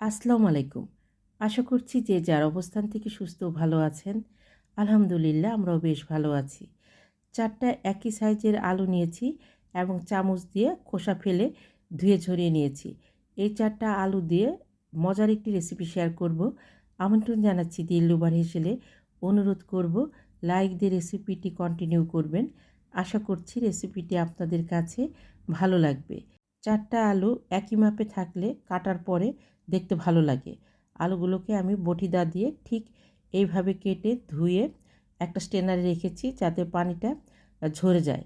আসসালামু আলাইকুম। আশা করছি যে যার অবস্থান থেকে সুস্থ ভালো আছেন, আলহামদুলিল্লাহ আমরাও বেশ ভালো আছি। চারটা একই সাইজের আলু নিয়েছি এবং চামচ দিয়ে খোসা ফেলে ধুয়ে ঝরিয়ে নিয়েছি। এই চারটা আলু দিয়ে মজার একটি রেসিপি শেয়ার করব। আমন্ত্রণ জানাচ্ছি দিল্লুবার হেসেলে। অনুরোধ করব লাইক দিয়ে রেসিপিটি কন্টিনিউ করবেন। আশা করছি রেসিপিটি আপনাদের কাছে ভালো লাগবে। চারটা আলু একই মাপে থাকলে কাটার পরে দেখতে ভালো লাগে। আলুগুলোকে আমি বটিদা দিয়ে ঠিক এইভাবে কেটে ধুয়ে একটা স্টেনারে রেখেছি যাতে পানিটা ঝরে যায়।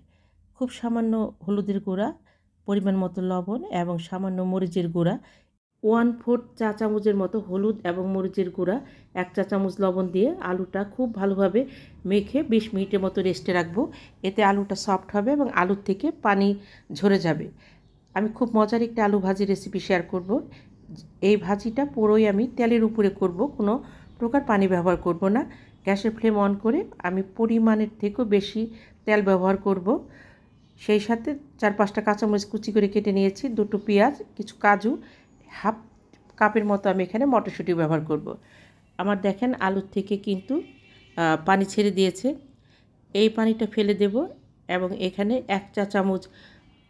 খুব সামান্য হলুদের গুঁড়া, পরিমাণ মতো লবণ এবং সামান্য মরিচের গুঁড়া, ওয়ান ফোর্থ চা চামচের মতো হলুদ এবং মরিচের গুঁড়া, এক চা চামচ লবণ দিয়ে আলুটা খুব ভালোভাবে মেখে বিশ মিনিটের মতো রেস্টে রাখব। এতে আলুটা সফট হবে এবং আলুর থেকে পানি ঝরে যাবে। আমি খুব মজার একটি আলু ভাজি রেসিপি শেয়ার করব। এই ভাজিটা পুরোই আমি তেলের উপরে করব, কোনো প্রকার পানি ব্যবহার করব না। গ্যাসের ফ্লেম অন করে আমি পরিমাণের থেকেও বেশি তেল ব্যবহার করব। সেই সাথে চার পাঁচটা কাঁচামরিচ কুচি করে কেটে নিয়েছি, দুটো পেঁয়াজ, কিছু কাজু, হাফ কাপের মতো আমি এখানে মটরশুঁটি ব্যবহার করব। আমার দেখেন আলুর থেকে কিন্তু পানি ছেড়ে দিয়েছে। এই পানিটা ফেলে দেব এবং এখানে এক চা চামচ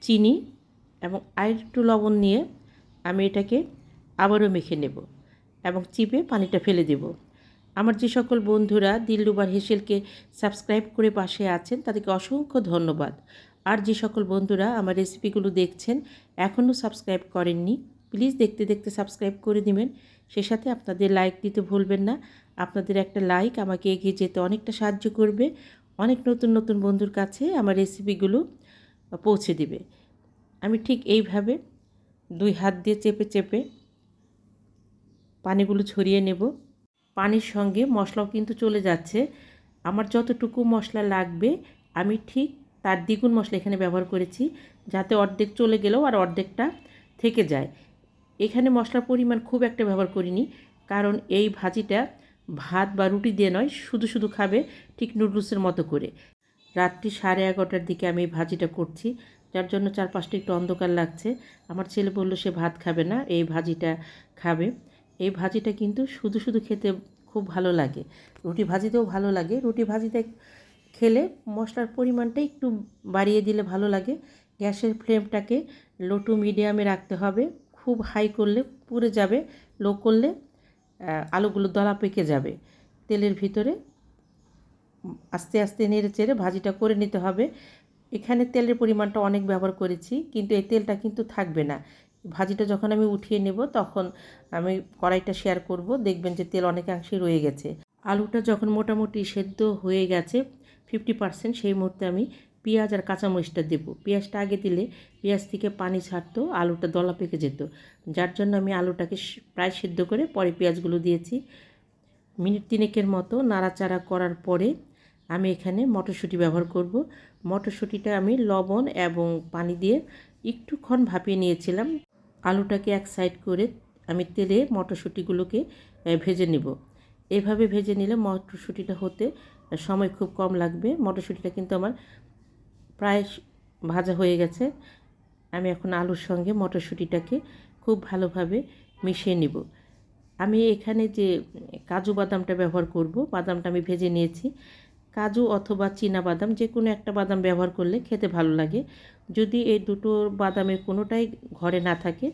চিনি এবং আর একটু লবণ নিয়ে আমি এটাকে আবারও মেখে নেব এবং চিপে পানিটা ফেলে দেব। আমার যে সকল বন্ধুরা দিল্লুবার হেসেলকে সাবস্ক্রাইব করে পাশে আছেন, তাদেরকে অসংখ্য ধন্যবাদ। আর যে সকল বন্ধুরা আমার রেসিপিগুলো দেখছেন, এখনও সাবস্ক্রাইব করেননি, প্লিজ দেখতে দেখতে সাবস্ক্রাইব করে দিবেন। সে সাথে আপনাদের লাইক দিতে ভুলবেন না, আপনাদের একটা লাইক আমাকে এগিয়ে যেতে অনেকটা সাহায্য করবে, অনেক নতুন নতুন বন্ধুর কাছে আমার রেসিপিগুলো পৌঁছে দিবে। আমি ঠিক এইভাবে দুই হাত দিয়ে চেপে চেপে পানিগুলো ছড়িয়ে নেব। পানির সঙ্গে মশলাও কিন্তু চলে যাচ্ছে। আমার যতটুকু মশলা লাগবে, আমি ঠিক তার দ্বিগুণ মশলা এখানে ব্যবহার করেছি যাতে অর্ধেক চলে গেলেও আর অর্ধেকটা থেকে যায়। এখানে মশলার পরিমাণ খুব একটা ব্যবহার করিনি, কারণ এই ভাজিটা ভাত বা রুটি দিয়ে নয়, শুধু শুধু খাবে ঠিক নুডলসের মতো করে। রাত্রি সাড়ে এগারোটার দিকে আমি এই ভাজিটা করছি। যার জন্য চার পাঁচটা একটু অন্ধকার লাগছে। আমার ছেলে বলল, সে ভাত খাবে না, এই ভাজিটা খাবে। এই ভাজিটা কিন্তু শুধু শুধু খেতে খুব ভালো লাগে। রুটি ভাজিতেও ভালো লাগে। রুটি ভাজিতে খেলে মশলার পরিমাণটা একটু বাড়িয়ে দিলে ভালো লাগে। গ্যাসের ফ্লেমটাকে লো টু মিডিয়ামে রাখতে হবে। খুব হাই করলে পুড়ে যাবে লো করলে আলুগুলো দলা পেকে যাবে। তেলের ভিতরে আস্তে আস্তে নেড়ে চেড়ে ভাজিটা করে নিতে হবে। এখানে তেলের পরিমাণটা অনেক ব্যবহার করেছি, কিন্তু এই তেলটা কিন্তু থাকবে না। ভাজিটা যখন আমি উঠিয়ে নেব, তখন আমি কড়াইটা শেয়ার করব, দেখবেন যে তেল অনেকাংশে রয়ে গেছে। আলুটা যখন মোটামুটি সেদ্ধ হয়ে গেছে ফিফটি পার্সেন্ট সেই মুহূর্তে আমি পেঁয়াজ আর কাঁচামরিচটা দেবো। পেঁয়াজটা আগে দিলে পেঁয়াজ থেকে পানি ছাড়তো, আলুটা দলা পেকে যেত। যার জন্য আমি আলুটাকে প্রায় সেদ্ধ করে পরে পেঁয়াজগুলো দিয়েছি। মিনিট তিনেকের মতো নাড়াচাড়া করার পরে আমি এখানে মটরশুঁটি ব্যবহার করব। মটরশুঁটিটা আমি লবণ এবং পানি দিয়ে একটুক্ষণ ভাপিয়ে নিয়েছিলাম। আলুটাকে এক সাইড করে আমি তেলে মটরশুঁটিগুলোকে ভেজে নিব। এভাবে ভেজে নিলে মটরশুঁটিটা হতে সময় খুব কম লাগবে। মটরশুঁটিটা কিন্তু আমার প্রায় ভাজা হয়ে গেছে। আমি এখন আলুর সঙ্গে মটরশুঁটিটাকে খুব ভালোভাবে মিশিয়ে নিব। আমি এখানে যে কাজু বাদামটা ব্যবহার করব, বাদামটা আমি ভেজে নিয়েছি। কাজু অথবা চীনা বাদাম যে কোনো একটা বাদাম ব্যবহার করলে খেতে ভালো লাগে। যদি এই দুটো বাদামের কোনোটাই ঘরে না থাকে,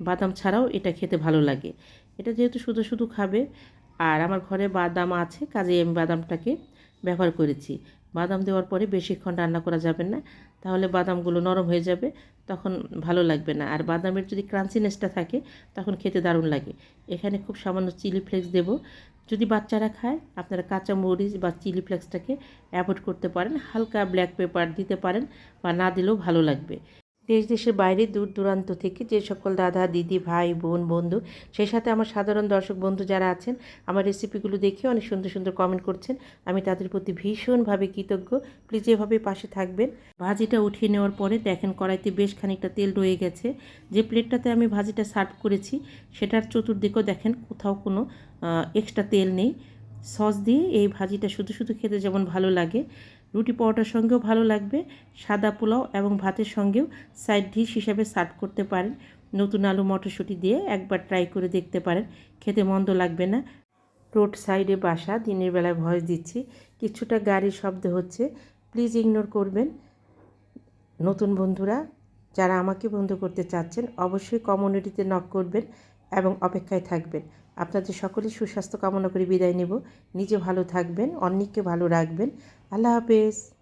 বাদাম ছাড়াও এটা খেতে ভালো লাগে। এটা যেহেতু শুধু শুধু খাবে, আর আমার ঘরে বাদাম আছে, কাজেই আমি বাদামটাকে ব্যবহার করেছি। বাদাম দেওয়ার পরে বেশিক্ষণ রান্না করা যাবে না, তাহলে বাদামগুলো নরম হয়ে যাবে, তখন ভালো লাগবে না। আর বাদামের যদি ক্রাঞ্চিনেসটা থাকে, তখন খেতে দারুণ লাগে। এখানে খুব সামান্য চিলি ফ্লেক্স দেব। যদি বাচ্চারা খায়, আপনারা কাঁচা মরিচ বা চিলি ফ্লেক্সটাকে অ্যাভয়েড করতে পারেন, হালকা ব্ল্যাক পেপার দিতে পারেন বা না দিলেও ভালো লাগবে। দেশ দেশের বাইরে দূর দূরান্ত থেকে যে সকল দাদা, দিদি, ভাই, বোন, বন্ধু, সেই সাথে আমার সাধারণ দর্শক বন্ধু যারা আছেন, আমার রেসিপিগুলো দেখে অনেক সুন্দর সুন্দর কমেন্ট করছেন। আমি তাদের প্রতি ভীষণভাবে কৃতজ্ঞ। প্লিজ এভাবে পাশে থাকবেন। ভাজিটা উঠিয়ে নেওয়ার পরে দেখেন কড়াইতে বেশ খানিকটা তেল রয়ে গেছে। যে প্লেটটাতে আমি ভাজিটা সার্ভ করেছি, সেটার চতুর্দিকেও দেখেন কোথাও কোনো এক্সট্রা তেল নেই। সস দিয়ে এই ভাজিটা শুধু শুধু খেতে যেমন ভালো লাগে। রুটি পরোটার সঙ্গেও ভালো লাগবে। সাদা পোলাও এবং ভাতের সঙ্গেও সাইড ডিশ হিসাবে সার্ভ করতে পারেন। নতুন আলু মটরশুঁটি দিয়ে একবার ট্রাই করে দেখতে পারেন। খেতে মন্দ লাগবে না। রোড সাইডে বাসা, দিনের বেলায় ভয়েস দিচ্ছি। কিছুটা গাড়ির শব্দ হচ্ছে। প্লিজ ইগনোর করবেন। নতুন বন্ধুরা, যারা আমাকে বন্ধু করতে চাচ্ছেন, অবশ্যই কমিউনিটিতে নক করবেন এবং অপেক্ষায় থাকবেন। আপনাদের সকলের সুস্বাস্থ্য কামনা করে বিদায় নেব। নিজে ভালো থাকবেন, অন্যকে ভালো রাখবেন। আল্লাহ হাফেজ।